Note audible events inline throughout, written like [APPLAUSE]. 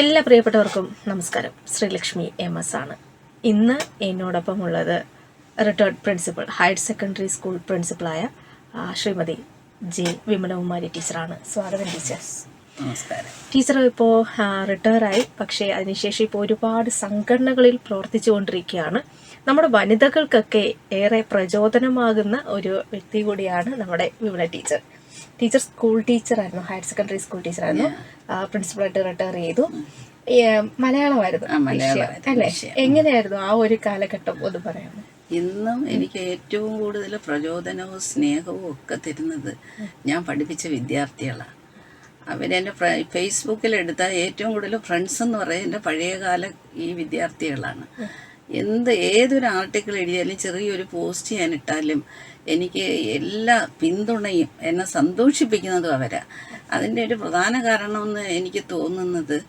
എല്ലാ പ്രിയപ്പെട്ടവർക്കും നമസ്കാരം. ശ്രീലക്ഷ്മി എം എസ് ആണ് ഇന്ന് എന്നോടൊപ്പം ഉള്ളത് retired principal higher secondary school പ്രിൻസിപ്പളായ Shrimati J. Vimalakumari ടീച്ചറാണ്. സ്വാഗതം ടീച്ചർ നമസ്കാരം. ടീച്ചർ ഇപ്പോൾ റിട്ടയറായി പക്ഷേ അതിനുശേഷം ഇപ്പോൾ ഒരുപാട് സംഘടനകളിൽ പ്രവർത്തിച്ചുകൊണ്ടിരിക്കുകയാണ്. നമ്മുടെ വനിതകൾക്കൊക്കെ ഏറെ പ്രചോദനമാകുന്ന ഒരു വ്യക്തി കൂടിയാണ് നമ്മുടെ വിമല ടീച്ചർ. ടീച്ചർ സ്കൂൾ ടീച്ചറായിരുന്നു. ഹയർ സെക്കൻഡറി സ്കൂൾ ടീച്ചറായിരുന്നു. പ്രിൻസിപ്പളായിട്ട് റിട്ടയർ ചെയ്തു. മലയാളമായിരുന്നു. അല്ലെ? എങ്ങനെയായിരുന്നു ആ ഒരു കാലഘട്ടം ഒന്ന് പറയാമോ? ഇന്നും എനിക്ക് ഏറ്റവും കൂടുതൽ പ്രചോദനവും സ്നേഹവും ഒക്കെ തരുന്നത് ഞാൻ പഠിപ്പിച്ച വിദ്യാർത്ഥികളാണ്. അവരെന്റെ ഫേസ്ബുക്കിൽ എടുത്ത ഏറ്റവും കൂടുതൽ ഫ്രണ്ട്സ് എന്ന് പറയുന്നത് എന്റെ പഴയകാല ഈ വിദ്യാർത്ഥികളാണ്. എന്ത് ഏതൊരു ആർട്ടിക്കിൾ എഴുതിയാലും ചെറിയൊരു പോസ്റ്റ് ഞാൻ ഇട്ടാലും എനിക്ക് എല്ലാ പിന്തുണയും എന്നെ സന്തോഷിപ്പിക്കുന്നതും അവരാ. അതിന്റെ ഒരു പ്രധാന കാരണമെന്ന് എനിക്ക് തോന്നുന്നത്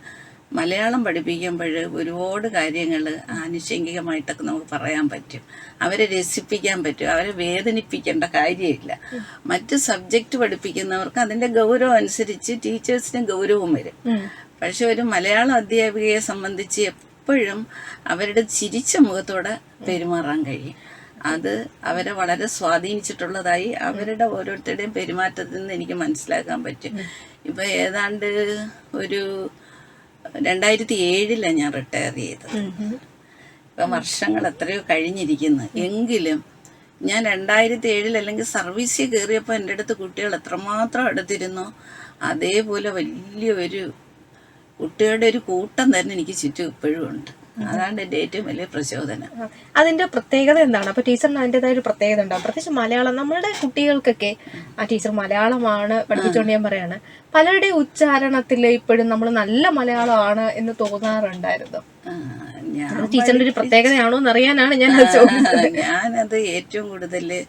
മലയാളം പഠിപ്പിക്കുമ്പോൾ ഒരുപാട് കാര്യങ്ങൾ ആനുഷംഗികമായിട്ടൊക്കെ നമുക്ക് പറയാൻ പറ്റും. അവരെ രസിപ്പിക്കാൻ പറ്റും. അവരെ വേദനിപ്പിക്കേണ്ട കാര്യമില്ല. മറ്റ് സബ്ജക്റ്റ് പഠിപ്പിക്കുന്നവർക്ക് അതിന്റെ ഗൗരവം അനുസരിച്ച് ടീച്ചേഴ്സിന് ഗൗരവം വരും. പക്ഷെ ഒരു മലയാളം അധ്യാപികയെ സംബന്ധിച്ച് എപ്പോഴും അവരുടെ ചിരിച്ച മുഖത്തോടെ പെരുമാറാൻ കഴിയും. അത് അവരെ വളരെ സ്വാധീനിച്ചിട്ടുള്ളതായി അവരുടെ ഓരോരുത്തരുടെയും പെരുമാറ്റത്തിൽ നിന്ന് എനിക്ക് മനസ്സിലാക്കാൻ പറ്റും. ഇപ്പൊ ഏതാണ്ട് ഒരു രണ്ടായിരത്തി ഏഴിലാണ് ഞാൻ റിട്ടയർ ചെയ്തത്. ഇപ്പം വർഷങ്ങൾ എത്രയോ കഴിഞ്ഞിരിക്കുന്നു. എങ്കിലും ഞാൻ രണ്ടായിരത്തി ഏഴിൽ അല്ലെങ്കിൽ സർവീസിൽ കയറിയപ്പോൾ എന്റെ അടുത്ത് കുട്ടികൾ എത്രമാത്രം അടുത്തിരുന്നോ അതേപോലെ വലിയ ഒരു കുട്ടികളുടെ ഒരു കൂട്ടം തന്നെ എനിക്ക് ചുറ്റും ഇപ്പോഴും ഉണ്ട്. അതാണ് എന്റെ ഏറ്റവും വലിയ പ്രചോദനം. അതിന്റെ പ്രത്യേകത എന്താണ്? അപ്പൊ ടീച്ചറിന് അതിന്റെതായ ഒരു പ്രത്യേകത ഉണ്ടാവും പ്രത്യേകിച്ച് മലയാളം നമ്മുടെ കുട്ടികൾക്കൊക്കെ ആ ടീച്ചർ മലയാളമാണ് പഠിപ്പിച്ചുകൊണ്ട് ഞാൻ പറയാണ്. പലരുടെ ഉച്ചാരണത്തിൽ ഇപ്പോഴും നമ്മൾ നല്ല മലയാളമാണ് എന്ന് തോന്നാറുണ്ടായിരുന്നു. ടീച്ചറിന്റെ ഒരു പ്രത്യേകതയാണോ എന്ന് അറിയാനാണ് ഞാൻ ചോദിച്ചത്. ഞാനത് ഏറ്റവും കൂടുതൽ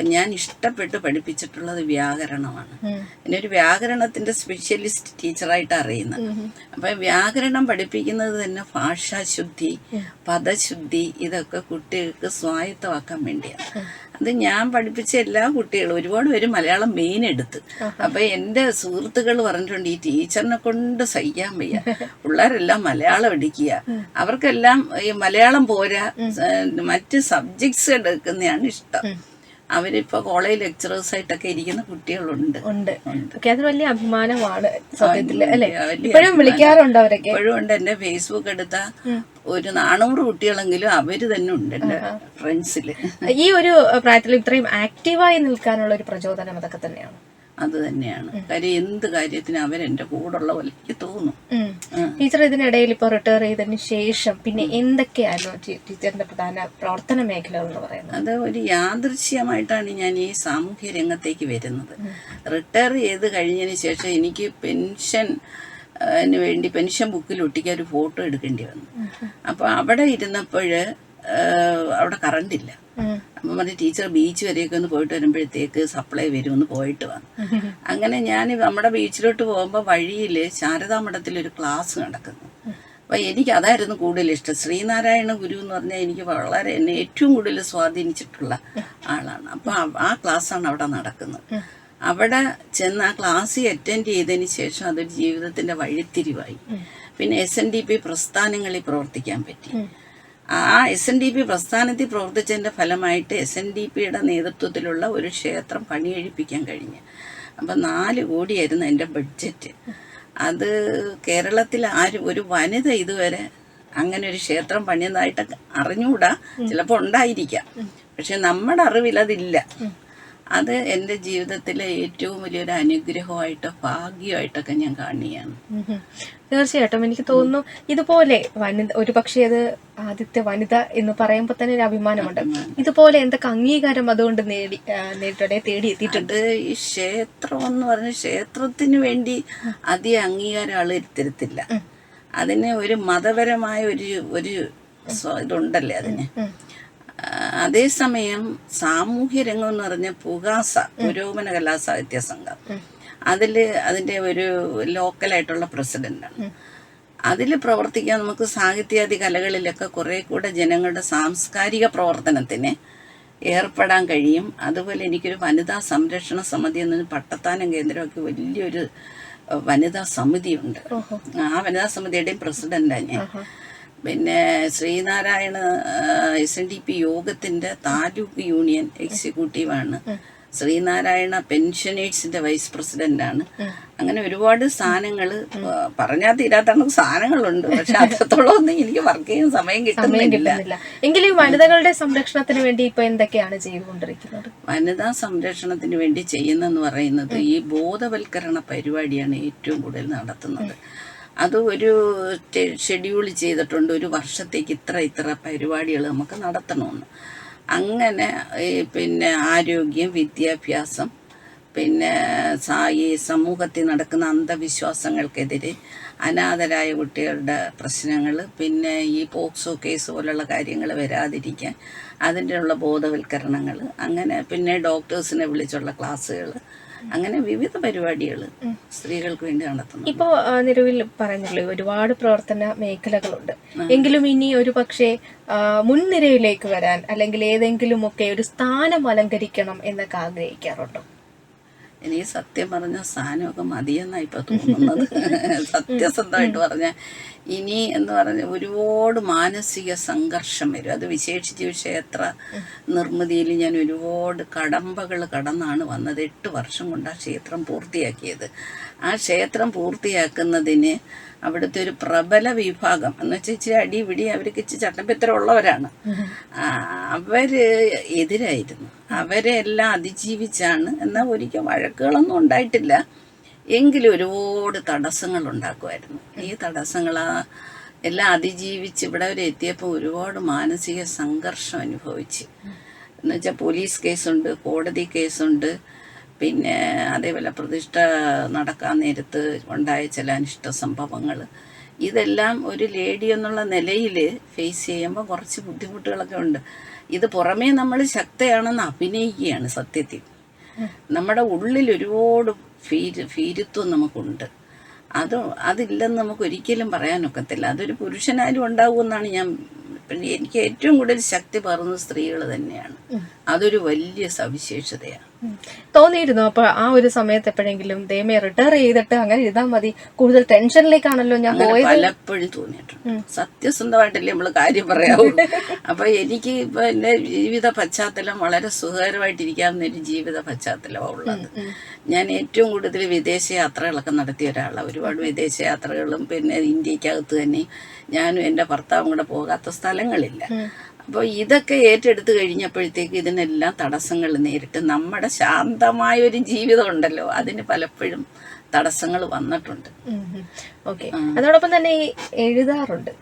ഞാൻ ഇഷ്ടപ്പെട്ട് പഠിപ്പിച്ചിട്ടുള്ളത് വ്യാകരണമാണ്. എന്നൊരു വ്യാകരണത്തിന്റെ സ്പെഷ്യലിസ്റ്റ് ടീച്ചറായിട്ട് അറിയുന്നത്. അപ്പൊ വ്യാകരണം പഠിപ്പിക്കുന്നത് തന്നെ ഭാഷാശുദ്ധി പദശുദ്ധി ഇതൊക്കെ കുട്ടികൾക്ക് സ്വായത്തമാക്കാൻ വേണ്ടിയാണ്. അത് ഞാൻ പഠിപ്പിച്ച എല്ലാ കുട്ടികളും ഒരുപാട് പേര് മലയാളം മെയിൻ എടുത്ത്. അപ്പൊ എന്റെ സുഹൃത്തുക്കൾ പറഞ്ഞിട്ടുണ്ട് ഈ ടീച്ചറിനെ കൊണ്ട് സഹിക്കാൻ വയ്യ. [LAUGHS] പിള്ളേരെല്ലാം മലയാളം എടുക്കുക. അവർക്കെല്ലാം ഈ മലയാളം പോരാ. മറ്റ് സബ്ജക്ട്സ് എടുക്കുന്നതാണ് ഇഷ്ടം. അവരിപ്പോ കോളേജ് ലെക്ചറേഴ്സ് ആയിട്ടൊക്കെ ഇരിക്കുന്ന കുട്ടികളുണ്ട്. ഉണ്ട്. ഓക്കെ അത് വലിയ അഭിമാനമാണ് സത്യത്തിൽ അല്ലെ? ഇപ്പോഴും വിളിക്കാറുണ്ട് അവരൊക്കെ? ഇപ്പോഴും ഉണ്ട്. എന്റെ ഫേസ്ബുക്ക് എടുത്ത ഒരു നാനൂറ് കുട്ടികളെങ്കിലും അവർ തന്നെ ഉണ്ട് എന്റെ ഫ്രണ്ട്സിൽ ഈ ഒരു പ്രായത്തിൽ ഇത്രയും ആക്റ്റീവായി നിൽക്കാനുള്ള ഒരു പ്രചോദനം അതൊക്കെ തന്നെയാണ്. അത് തന്നെയാണ്. കാര്യം എന്ത് കാര്യത്തിനും അവരെന്റെ കൂടുള്ള പോലെ എനിക്ക് തോന്നും ടീച്ചർ ഇതിനിടയിൽ ഇപ്പോൾ റിട്ടയർ ചെയ്തതിന് ശേഷം പിന്നെ എന്തൊക്കെയായിരുന്നു ടീച്ചറിന്റെ പ്രധാന പ്രവർത്തന മേഖലകൾ എന്ന് പറയുന്നത്? അത് ഒരു യാദൃശ്യമായിട്ടാണ് ഞാൻ ഈ സാമൂഹ്യ രംഗത്തേക്ക് വരുന്നത്. റിട്ടയർ ചെയ്ത് കഴിഞ്ഞതിന് ശേഷം എനിക്ക് പെൻഷൻ വേണ്ടി പെൻഷൻ ബുക്കിൽ ഒട്ടിക്കാൻ ഒരു ഫോട്ടോ എടുക്കേണ്ടി വന്നു. അപ്പോൾ അവിടെ ഇരുന്നപ്പോൾ അവിടെ കറണ്ട് ഇല്ല. ഉം. അപ്പം പറഞ്ഞു ടീച്ചർ ബീച്ച് വരെയൊക്കെ ഒന്ന് പോയിട്ട് വരുമ്പോഴത്തേക്ക് സപ്ലൈ വരുമെന്ന് പോയിട്ട് വന്നു. [LAUGHS] അങ്ങനെ ഞാൻ നമ്മുടെ ബീച്ചിലോട്ട് പോകുമ്പോൾ വഴിയിൽ ശാരദാ മഠത്തിൽ ഒരു ക്ലാസ് നടക്കുന്നു. അപ്പം എനിക്ക് അതായിരുന്നു കൂടുതൽ ഇഷ്ടം. ശ്രീനാരായണ ഗുരു എന്ന് പറഞ്ഞാൽ എനിക്ക് വളരെ എന്നെ ഏറ്റവും കൂടുതൽ സ്വാധീനിച്ചിട്ടുള്ള ആളാണ്. അപ്പം ആ- ആ ക്ലാസ്സാണ് അവിടെ നടക്കുന്നത്. അവിടെ ചെന്ന് ആ ക്ലാസ് അറ്റൻഡ് ചെയ്തതിന് ശേഷം അതൊരു ജീവിതത്തിന്റെ വഴിത്തിരിവായി. പിന്നെ എസ് എൻ ഡി പി പ്രസ്ഥാനങ്ങളിൽ പ്രവർത്തിക്കാൻ പറ്റി. ആ എസ് എൻ ഡി പി പ്രസ്ഥാനത്തിൽ പ്രവർത്തിച്ചതിന്റെ ഫലമായിട്ട് എസ് എൻ ഡി പിയുടെ നേതൃത്വത്തിലുള്ള ഒരു ക്ഷേത്രം പണിയെഴുപ്പിക്കാൻ കഴിഞ്ഞു. അപ്പം നാല് കോടിയായിരുന്നു എന്റെ ബഡ്ജറ്റ്. അത് കേരളത്തിൽ ആരും ഒരു വനിത ഇതുവരെ അങ്ങനെ ഒരു ക്ഷേത്രം പണിയുന്നതായിട്ട് അറിഞ്ഞുകൂടാ ചിലപ്പോൾ ഉണ്ടായിരിക്കാം. പക്ഷെ നമ്മുടെ അറിവിൽ അതില്ല. അത് എന്റെ ജീവിതത്തിലെ ഏറ്റവും വലിയൊരു അനുഗ്രഹമായിട്ട് ഭാഗ്യമായിട്ടൊക്കെ ഞാൻ കാണുകയാണ്. തീർച്ചയായിട്ടും എനിക്ക് തോന്നുന്നു ഇതുപോലെ വനിത ഒരു പക്ഷേ അത് ആദ്യത്തെ വനിത എന്ന് പറയുമ്പോൾ തന്നെ ഒരു അഭിമാനമുണ്ട്. ഇതുപോലെ എന്തൊക്കെ അംഗീകാരം അതുകൊണ്ട് നേടി നേരിട്ടോടെ തേടിയെത്തിയിട്ടുണ്ട് തേടി എത്തിയിട്ടുണ്ട്? ഈ ക്ഷേത്രം എന്ന് പറഞ്ഞ ക്ഷേത്രത്തിന് വേണ്ടി അധികം അംഗീകാരം ആൾ തരത്തില്ല അതിന് ഒരു മതപരമായ ഒരു ഒരു ഇതുണ്ടല്ലേ അതിന്? അതേസമയം സാമൂഹ്യ രംഗം എന്ന് പറഞ്ഞ പുകാസ പുരോഗമന കലാ സാഹിത്യ സംഘം അതിൽ അതിന്റെ ഒരു ലോക്കലായിട്ടുള്ള പ്രസിഡന്റാണ് അതിൽ പ്രവർത്തിക്കാൻ നമുക്ക് സാഹിത്യാദി കലകളിലൊക്കെ കുറെ കൂടെ ജനങ്ങളുടെ സാംസ്കാരിക പ്രവർത്തനത്തിന് ഏർപ്പെടാൻ കഴിയും. അതുപോലെ എനിക്കൊരു വനിതാ സംരക്ഷണ സമിതി എന്നൊരു പട്ടത്താനം കേന്ദ്രമൊക്കെ വലിയൊരു വനിതാ സമിതിയുണ്ട്. ആ വനിതാ സമിതിയുടെയും പ്രസിഡന്റാണ് ഞാൻ. പിന്നെ Sreenarayana S N D P യോഗത്തിന്റെ താലൂക്ക് യൂണിയൻ എക്സിക്യൂട്ടീവാണ്. ശ്രീനാരായണ പെൻഷനേഴ്സിന്റെ വൈസ് പ്രസിഡന്റ് ആണ് അങ്ങനെ ഒരുപാട് സ്ഥാനങ്ങൾ പറഞ്ഞാൽ തീരാത്ത കണക്ക് സ്ഥാനങ്ങളുണ്ട് പക്ഷെ അത്രത്തോളം ഒന്നും എനിക്ക് വർക്ക് ചെയ്യാൻ സമയം കിട്ടുന്നില്ല. എങ്കിലും വനിതകളുടെ സംരക്ഷണത്തിന് വേണ്ടി ഇപ്പൊ എന്തൊക്കെയാണ് ചെയ്തുകൊണ്ടിരിക്കുന്നത്? വനിതാ സംരക്ഷണത്തിന് വേണ്ടി ചെയ്യുന്നെന്ന് പറയുന്നത് ഈ ബോധവൽക്കരണ പരിപാടിയാണ് ഏറ്റവും കൂടുതൽ നടത്തുന്നത്. അത് ഒരു ഷെഡ്യൂൾ ചെയ്തിട്ടുണ്ട്. ഒരു വർഷത്തേക്ക് ഇത്ര ഇത്ര പരിപാടികൾ നമുക്ക് നടത്തണമെന്ന് അങ്ങനെ പിന്നെ ആരോഗ്യം വിദ്യാഭ്യാസം പിന്നെ ഈ സമൂഹത്തിൽ നടക്കുന്ന അന്ധവിശ്വാസങ്ങൾക്കെതിരെ അനാഥരായ കുട്ടികളുടെ പ്രശ്നങ്ങൾ പിന്നെ ഈ പോക്സോ കേസ് പോലുള്ള കാര്യങ്ങൾ വരാതിരിക്കാൻ അതിന്റെ ഉള്ള ബോധവൽക്കരണങ്ങൾ അങ്ങനെ പിന്നെ ഡോക്ടേഴ്സിനെ വിളിച്ചുള്ള ക്ലാസ്സുകൾ അങ്ങനെ വിവിധ പരിപാടികൾ സ്ത്രീകൾക്ക് വേണ്ടി നടത്തുന്നു ഇപ്പോ നിലവിൽ പറഞ്ഞല്ലോ ഒരുപാട് പ്രവർത്തന മേഖലകളുണ്ട്. എങ്കിലും ഇനി ഒരു പക്ഷേ മുൻനിരയിലേക്ക് വരാൻ അല്ലെങ്കിൽ ഏതെങ്കിലും ഒക്കെ ഒരു സ്ഥാനം അലങ്കരിക്കണം എന്നൊക്കെ ആഗ്രഹിക്കാറുണ്ടോ? എനിക്ക് സത്യം പറഞ്ഞ സാധനമൊക്കെ മതിയെന്നാണ് ഇപ്പൊ തോന്നുന്നത്. [LAUGHS] സത്യസന്ധമായിട്ട് പറഞ്ഞ ഇനി എന്ന് പറഞ്ഞ ഒരുപാട് മാനസിക സംഘർഷം വരും. അത് വിശേഷിച്ച് ക്ഷേത്ര നിർമ്മിതിയിൽ ഞാൻ ഒരുപാട് കടമ്പകൾ കടന്നാണ് വന്നത്. എട്ട് വർഷം കൊണ്ട് ആ ക്ഷേത്രം പൂർത്തിയാക്കിയത്. ആ ക്ഷേത്രം പൂർത്തിയാക്കുന്നതിന് അവിടുത്തെ ഒരു പ്രബല വിഭാഗം. എന്ന് വെച്ചാൽ ഇച്ചിരി അടി പിടി അവർക്ക് ഇച്ചിരി ചട്ടപ്പിത്തരം ഉള്ളവരാണ് അവർ എതിരായിരുന്നു. അവരെ എല്ലാം അതിജീവിച്ചാണ്. എന്നാൽ ഒരിക്കൽ വഴക്കുകളൊന്നും ഉണ്ടായിട്ടില്ല. എങ്കിലും ഒരുപാട് തടസ്സങ്ങൾ ഉണ്ടാക്കുമായിരുന്നു. ഈ തടസ്സങ്ങൾ എല്ലാം അതിജീവിച്ച് ഇവിടെ അവർ എത്തിയപ്പോൾ ഒരുപാട് മാനസിക സംഘർഷം അനുഭവിച്ച്. എന്നുവെച്ചാൽ പോലീസ് കേസുണ്ട് കോടതി കേസുണ്ട്. പിന്നെ അതേപോലെ പ്രതിഷ്ഠ നടക്കാൻ നേരത്ത് ഉണ്ടായ ചില അനിഷ്ട സംഭവങ്ങൾ ഇതെല്ലാം ഒരു ലേഡി എന്നുള്ള നിലയിൽ ഫേസ് ചെയ്യുമ്പോൾ കുറച്ച് ബുദ്ധിമുട്ടുകളൊക്കെ ഉണ്ട്. ഇത് പുറമേ നമ്മൾ ശക്തയാണെന്ന് അഭിനയിക്കുകയാണ് സത്യത്തിൽ. നമ്മുടെ ഉള്ളിൽ ഒരുപാട് ഫീര് ഫീരുത്വം നമുക്കുണ്ട്. അത് അതില്ലെന്ന് നമുക്ക് ഒരിക്കലും പറയാനൊക്കത്തില്ല അതൊരു പുരുഷനായാലും ഉണ്ടാവുമെന്നാണ് ഞാൻ പിന്നെ എനിക്ക് ഏറ്റവും കൂടുതൽ ശക്തി പകർന്നത് സ്ത്രീകൾ തന്നെയാണ്. അതൊരു വലിയ സവിശേഷതയാണ്. തോന്നിയിരുന്നു. അപ്പൊ ആ ഒരു സമയത്ത് എപ്പോഴെങ്കിലും ദൈവമേ റിട്ടയർ ചെയ്തിട്ട് അങ്ങനെ ഇരുന്നാൽ മതി. കൂടുതൽ ടെൻഷനിലേക്കാണല്ലോ ഞാൻ പോയത്. പലപ്പോഴും തോന്നിയിട്ടുണ്ട്. സത്യസന്ധമായിട്ടല്ലേ നമ്മൾ കാര്യം പറയാവൂ? അപ്പൊ എനിക്ക് ഇപ്പൊ എന്റെ ജീവിത പശ്ചാത്തലം വളരെ സുഖകരമായിട്ടിരിക്കാവുന്ന ഒരു ജീവിത പശ്ചാത്തലമാണ് ഉള്ളത്. ഞാൻ ഏറ്റവും കൂടുതൽ വിദേശ യാത്രകളൊക്കെ നടത്തിയ ഒരാളാണ് ഒരുപാട് വിദേശ യാത്രകളും പിന്നെ ഇന്ത്യക്കകത്ത് തന്നെ ഞാനും എന്റെ ഭർത്താവും കൂടെ പോകാത്ത സ്ഥലങ്ങളില്ല. അപ്പോൾ ഇതൊക്കെ ഏറ്റെടുത്ത് കഴിഞ്ഞപ്പോഴത്തേക്ക് ഇതിനെല്ലാം തടസ്സങ്ങൾ നേരിട്ട് നമ്മുടെ ശാന്തമായ ഒരു ജീവിതം ഉണ്ടല്ലോ അതിന് പലപ്പോഴും തടസ്സങ്ങൾ വന്നിട്ടുണ്ട്. ഓക്കെ. അതോടൊപ്പം തന്നെ ഈ എഴുതാറുണ്ട്.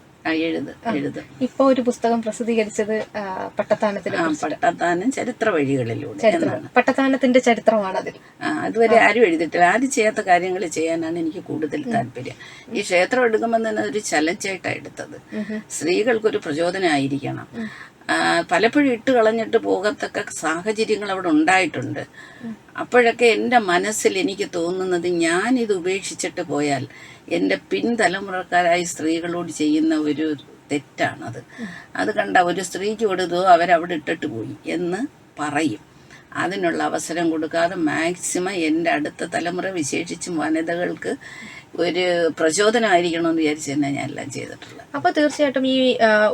എഴുത് എഴുത്. ഇപ്പൊ ഒരു പുസ്തകം പ്രസിദ്ധീകരിച്ചത് ആ, പട്ടത്താനത്തിലെ ആ പട്ടത്താനും ചരിത്ര വഴികളിലൂടെ പട്ടത്താനത്തിന്റെ ചരിത്രമാണ് അതിൽ അതുവരെ ആരും എഴുതിയിട്ടില്ല. ആരും ചെയ്യാത്ത കാര്യങ്ങൾ ചെയ്യാനാണ് എനിക്ക് കൂടുതൽ താല്പര്യം. ഈ ക്ഷേത്രം എടുക്കുമ്പോൾ തന്നെ ഒരു ചലഞ്ചായിട്ടാണ് എടുത്തത്. സ്ത്രീകൾക്കൊരു പ്രചോദനമായിരിക്കണം പലപ്പോഴും ഇട്ട് കളഞ്ഞിട്ട് പോകത്തക്ക സാഹചര്യങ്ങൾ അവിടെ ഉണ്ടായിട്ടുണ്ട്. അപ്പോഴൊക്കെ എന്റെ മനസ്സിൽ എനിക്ക് തോന്നുന്നത് ഞാൻ ഇത് ഉപേക്ഷിച്ചിട്ട് പോയാൽ എന്റെ പിൻതലമുറക്കാരായ സ്ത്രീകളോട് ചെയ്യുന്ന ഒരു തെറ്റാണത്. അത് കണ്ട ഒരു സ്ത്രീക്ക് കൊടുത്തോ അവരവിടെ ഇട്ടിട്ട് പോയി എന്ന് പറയും. അതിനുള്ള അവസരം കൊടുക്കാതെ മാക്സിമം എന്റെ അടുത്ത തലമുറ വിശേഷിച്ചും വനിതകൾക്ക് ഒരു പ്രചോദനമായിരിക്കണം എന്ന് വിചാരിച്ച് തന്നെ ഞാൻ എല്ലാം ചെയ്തിട്ടുള്ളത്. അപ്പൊ തീർച്ചയായിട്ടും ഈ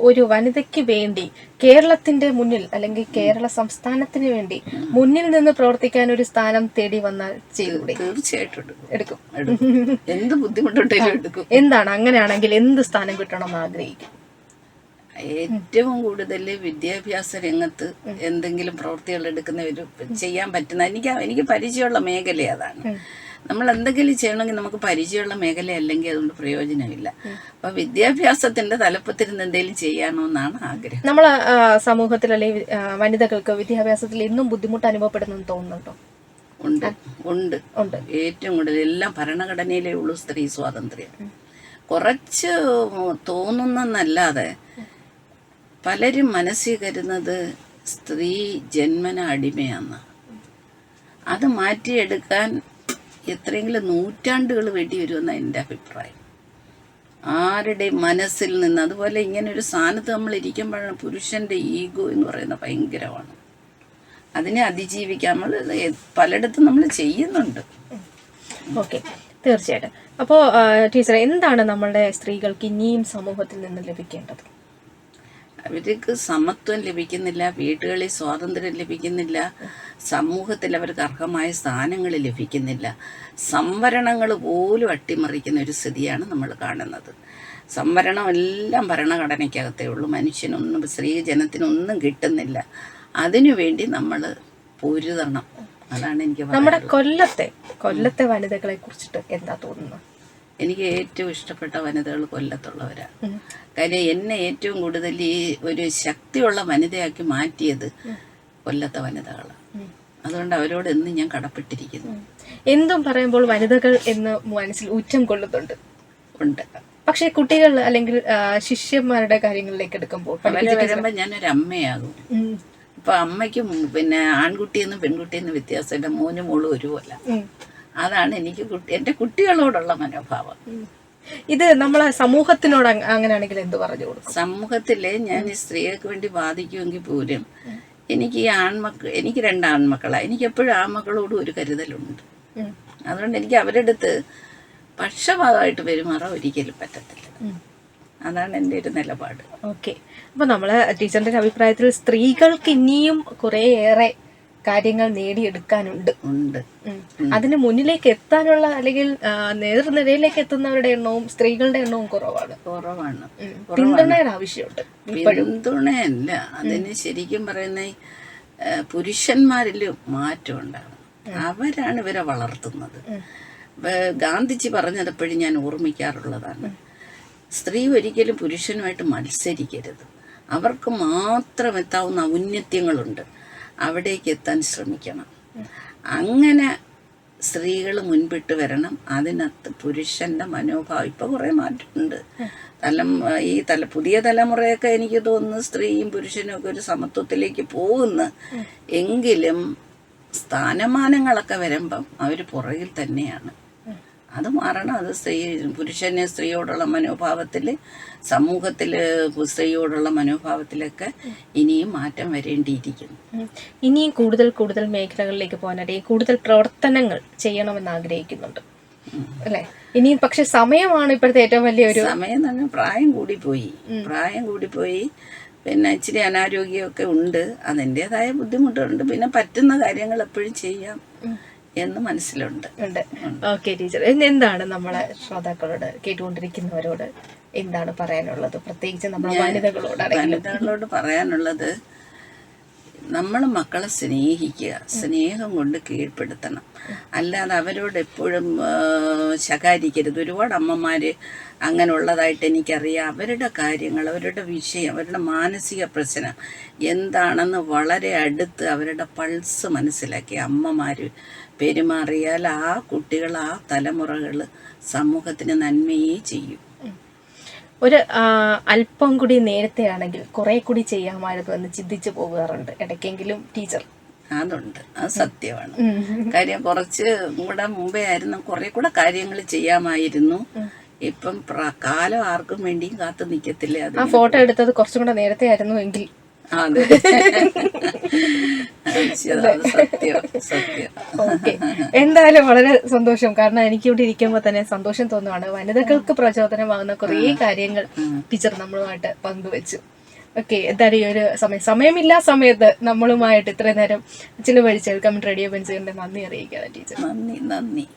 ഒരു വനിതയ്ക്ക് വേണ്ടി കേരളത്തിന്റെ മുന്നിൽ അല്ലെങ്കിൽ കേരള സംസ്ഥാനത്തിന് വേണ്ടി മുന്നിൽ നിന്ന് പ്രവർത്തിക്കാൻ ഒരു സ്ഥാനം തേടി വന്നാൽ ചെയ്തുകൂടെ? തീർച്ചയായിട്ടും എടുക്കും. എന്ത് ബുദ്ധിമുട്ടുണ്ടെങ്കിലും എടുക്കും. എന്താണ്? അങ്ങനെയാണെങ്കിൽ എന്ത് സ്ഥാനം കിട്ടണമെന്ന് ആഗ്രഹിക്കും? ഏറ്റവും കൂടുതൽ വിദ്യാഭ്യാസ രംഗത്ത് എന്തെങ്കിലും പ്രവൃത്തികൾ എടുക്കുന്ന ഒരു ചെയ്യാൻ പറ്റുന്ന എനിക്ക് എനിക്ക് പരിചയമുള്ള മേഖല അതാണ്. നമ്മൾ എന്തെങ്കിലും ചെയ്യണമെങ്കിൽ നമുക്ക് പരിചയമുള്ള മേഖല അല്ലെങ്കിൽ അതുകൊണ്ട് പ്രയോജനമില്ല. അപ്പൊ വിദ്യാഭ്യാസത്തിന്റെ തലപ്പത്തിരുന്ന് എന്തെങ്കിലും ചെയ്യാനോന്നാണ് ആഗ്രഹം. നമ്മൾ സമൂഹത്തിൽ അല്ലെങ്കിൽ വനിതകൾക്ക് വിദ്യാഭ്യാസത്തിൽ ഇന്നും ബുദ്ധിമുട്ട് അനുഭവപ്പെടുന്നെന്ന് തോന്നുന്നുണ്ടോ? ഉണ്ട്. ഉണ്ട്. ഉണ്ട്. ഏറ്റവും കൂടുതൽ എല്ലാം ഭരണഘടനയിലേ ഉള്ളൂ സ്ത്രീ സ്വാതന്ത്ര്യം. കുറച്ച് തോന്നുന്നെന്നല്ലാതെ പലരും മനസ്സിൽ കരുതുന്നത് സ്ത്രീ ജന്മന അടിമയാന്ന് അത് മാറ്റിയെടുക്കാൻ എത്രയെങ്കിലും നൂറ്റാണ്ടുകൾ വേണ്ടി വരുമെന്നാണ് എന്റെ അഭിപ്രായം. ആരുടെ മനസ്സിൽ നിന്ന് അതുപോലെ ഇങ്ങനെ ഒരു സ്ഥാനത്ത് നമ്മൾ ഇരിക്കുമ്പോഴാണ് പുരുഷന്റെ ഈഗോ എന്ന് പറയുന്നത് ഭയങ്കരമാണ്. അതിനെ അതിജീവിക്കാൻ നമ്മൾ പലയിടത്തും നമ്മൾ ചെയ്യുന്നുണ്ട്. ഓക്കെ തീർച്ചയായിട്ടും. അപ്പോൾ ടീച്ചർ എന്താണ് നമ്മളുടെ സ്ത്രീകൾക്ക് ഇനിയും സമൂഹത്തിൽ നിന്ന് ലഭിക്കേണ്ടത്? അവർക്ക് സമത്വം ലഭിക്കുന്നില്ല വീടുകളിൽ സ്വാതന്ത്ര്യം ലഭിക്കുന്നില്ല സമൂഹത്തിൽ അവർക്ക് അർഹമായ സ്ഥാനങ്ങൾ ലഭിക്കുന്നില്ല. സംവരണങ്ങൾ പോലും അട്ടിമറിക്കുന്ന ഒരു സ്ഥിതിയാണ് നമ്മൾ കാണുന്നത്. സംവരണം എല്ലാം ഭരണഘടനയ്ക്കകത്തേ ഉള്ളൂ. മനുഷ്യനൊന്നും സ്ത്രീ ജനത്തിനൊന്നും കിട്ടുന്നില്ല. അതിനുവേണ്ടി നമ്മൾ പൊരുതണം. അതാണ് എനിക്ക് നമ്മുടെ കൊല്ലത്തെ കൊല്ലത്തെ വനിതകളെ കുറിച്ചിട്ട് എന്താ തോന്നുന്നത്? എനിക്ക് ഏറ്റവും ഇഷ്ടപ്പെട്ട വനിതകൾ കൊല്ലത്തുള്ളവരാണ്. കാര്യം എന്നെ ഏറ്റവും കൂടുതൽ ഈ ഒരു ശക്തിയുള്ള വനിതയാക്കി മാറ്റിയത് കൊല്ലത്തെ വനിതകളാണ് അതുകൊണ്ട് അവരോട് എന്നും ഞാൻ കടപ്പെട്ടിരിക്കുന്നു. എന്തും പറയുമ്പോൾ വനിതകൾ എന്ന് മനസ്സിൽ ഊറ്റം കൊള്ളുന്നുണ്ട്. ഉണ്ട്. പക്ഷെ കുട്ടികൾ അല്ലെങ്കിൽ ശിഷ്യന്മാരുടെ കാര്യങ്ങളിലേക്ക് എടുക്കുമ്പോൾ അവരെ വരുമ്പോൾ ഞാനൊരു അമ്മയാകും. അപ്പൊ ഇപ്പൊ അമ്മയ്ക്കും പിന്നെ ആൺകുട്ടിയെന്നും പെൺകുട്ടിയെന്നും വ്യത്യാസമില്ല. മോനും മോളും ഒരുപോലെ. അതാണ് എനിക്ക് കുട്ടി എന്റെ കുട്ടികളോടുള്ള മനോഭാവം. ഇത് നമ്മളെ സമൂഹത്തിനോട് അങ്ങ- അങ്ങനെയാണെങ്കിൽ എന്ത് പറഞ്ഞു കൊടുക്കും? സമൂഹത്തിലെ ഞാൻ ഈ സ്ത്രീകൾക്ക് വേണ്ടി വാദിക്കുമെങ്കിൽ പോലും എനിക്ക് ഈ ആൺമക്കൾ എനിക്ക് രണ്ട് ആൺമക്കളാണ് എനിക്ക് എപ്പോഴും ആൺമക്കളോടും ഒരു കരുതലുണ്ട്. അതുകൊണ്ട് എനിക്ക് അവരുടെ അടുത്ത് പക്ഷപാതമായിട്ട് പെരുമാറാൻ ഒരിക്കലും പറ്റത്തില്ല. അതാണ് എന്റെ ഒരു നിലപാട്. ഓക്കെ. അപ്പൊ നമ്മൾ ടീച്ചറിന്റെ അഭിപ്രായത്തിൽ സ്ത്രീകൾക്ക് ഇനിയും കുറേയേറെ കാര്യങ്ങൾ നേടിയെടുക്കാനുണ്ട്. ഉണ്ട്. അതിന് മുന്നിലേക്ക് എത്താനുള്ള അല്ലെങ്കിൽ നേതൃനിരയിലേക്ക് എത്തുന്നവരുടെ എണ്ണവും സ്ത്രീകളുടെ എണ്ണവും കുറവാണ്. കുറവാണ്. പിന്തുണയുടെ ആവശ്യമുണ്ട്. പിന്തുണയല്ല. അതിന് ശരിക്കും പറയുന്ന പുരുഷന്മാരിൽ മാറ്റം ഉണ്ടാകും അവരാണ് ഇവരെ വളർത്തുന്നത്. ഗാന്ധിജി പറഞ്ഞതെപ്പോഴും ഞാൻ ഓർമ്മിക്കാറുള്ളതാണ്. സ്ത്രീ ഒരിക്കലും പുരുഷനുമായിട്ട് മത്സരിക്കരുത്. അവർക്ക് മാത്രം എത്താവുന്ന ഔന്നത്യങ്ങളുണ്ട്. അവിടേക്ക് എത്താൻ ശ്രമിക്കണം. അങ്ങനെ സ്ത്രീകൾ മുൻപിട്ട് വരണം. അതിനകത്ത് പുരുഷന്റെ മനോഭാവം ഇപ്പൊ കുറെ മാറ്റമുണ്ട്. തലം ഈ തല പുതിയ തലമുറയൊക്കെ എനിക്ക് തോന്നുന്നു സ്ത്രീയും പുരുഷനും ഒക്കെ ഒരു സമത്വത്തിലേക്ക് പോകുന്നു. എങ്കിലും സ്ഥാനമാനങ്ങളൊക്കെ വരുമ്പം അവർ പുറകിൽ തന്നെയാണ്. അത് മാറണം. അത് സ്ത്രീ പുരുഷന് സ്ത്രീയോടുള്ള മനോഭാവത്തിൽ സമൂഹത്തിൽ സ്ത്രീയോടുള്ള മനോഭാവത്തിലൊക്കെ ഇനിയും മാറ്റം വരേണ്ടിയിരിക്കുന്നു. ഇനിയും കൂടുതൽ കൂടുതൽ മേഖലകളിലേക്ക് പോകാനായിട്ട് കൂടുതൽ പ്രവർത്തനങ്ങൾ ചെയ്യണമെന്ന് ആഗ്രഹിക്കുന്നുണ്ട്. അല്ലെ? ഇനിയും പക്ഷെ സമയമാണ് ഇപ്പോഴത്തെ ഏറ്റവും വലിയ ഒരു സമയം തന്നെ പ്രായം കൂടിപ്പോയി. പ്രായം കൂടിപ്പോയി. പിന്നെ ഇച്ചിരി അനാരോഗ്യമൊക്കെ ഉണ്ട്. അതിന്റെതായ ബുദ്ധിമുട്ടുണ്ട്. പിന്നെ പറ്റുന്ന കാര്യങ്ങൾ എപ്പോഴും ചെയ്യാം. എന്ന് മനസ്സിലുണ്ട്. ഉണ്ട്. ഓക്കെ ടീച്ചർ എന്താണ് നമ്മളെ ശ്രോതാക്കളോട് കേട്ടുകൊണ്ടിരിക്കുന്നവരോട് എന്താണ് പറയാനുള്ളത്? പ്രത്യേകിച്ച് നമ്മുടെ വനിതകളോട് വനിതകളോട് പറയാനുള്ളത് നമ്മൾ മക്കളെ സ്നേഹിക്കുക സ്നേഹം കൊണ്ട് കീഴ്പ്പെടുത്തണം. അല്ലാതെ അവരോട് എപ്പോഴും ശകാരിക്കരുത്. ഒരുപാട് അമ്മമാർ അങ്ങനെയുള്ളതായിട്ട് എനിക്കറിയാം. അവരുടെ കാര്യങ്ങൾ അവരുടെ വിഷയം അവരുടെ മാനസിക പ്രശ്നം എന്താണെന്ന് വളരെ അടുത്ത് അവരുടെ പൾസ് മനസ്സിലാക്കി അമ്മമാർ പെരുമാറിയാൽ ആ കുട്ടികൾ ആ തലമുറകൾ സമൂഹത്തിന് നന്മയേ ചെയ്യും. ഒരു അല്പം കൂടി നേരത്തെ ആണെങ്കിൽ കുറെ കൂടി ചെയ്യാമായിരുന്നു എന്ന് ചിന്തിച്ചു പോകാറുണ്ട്. ഇടയ്ക്കെങ്കിലും ടീച്ചർ. അതുണ്ട്. അത് സത്യമാണ്. കാര്യം കുറച്ച് കൂടെ മുമ്പേ ആയിരുന്നു കുറെ കൂടെ കാര്യങ്ങൾ ചെയ്യാമായിരുന്നു. ഇപ്പം കാലം ആർക്കും വേണ്ടിയും കാത്തു നിൽക്കത്തില്ല ഫോട്ടോ എടുത്തത് കുറച്ചും കൂടെ നേരത്തെ ആയിരുന്നു എങ്കിൽ അതെ. ഓക്കെ. എന്തായാലും വളരെ സന്തോഷം. കാരണം എനിക്ക് ഇവിടെ ഇരിക്കുമ്പോൾ തന്നെ സന്തോഷം തോന്നുവാണ്. വനിതകൾക്ക് പ്രചോദനമാകുന്ന കുറേ കാര്യങ്ങൾ ടീച്ചർ നമ്മളുമായിട്ട് പങ്കുവെച്ചു. ഓക്കെ. എന്തായാലും ഈ ഒരു സമയം സമയമില്ലാ സമയത്ത് നമ്മളുമായിട്ട് ഇത്രയും നേരം ചിലവഴിച്ച് കമ്മിറ്റ് റേഡിയോ ബെൻസുകളുടെ നന്ദി അറിയിക്കാം ടീച്ചർ. നന്ദി നന്ദി.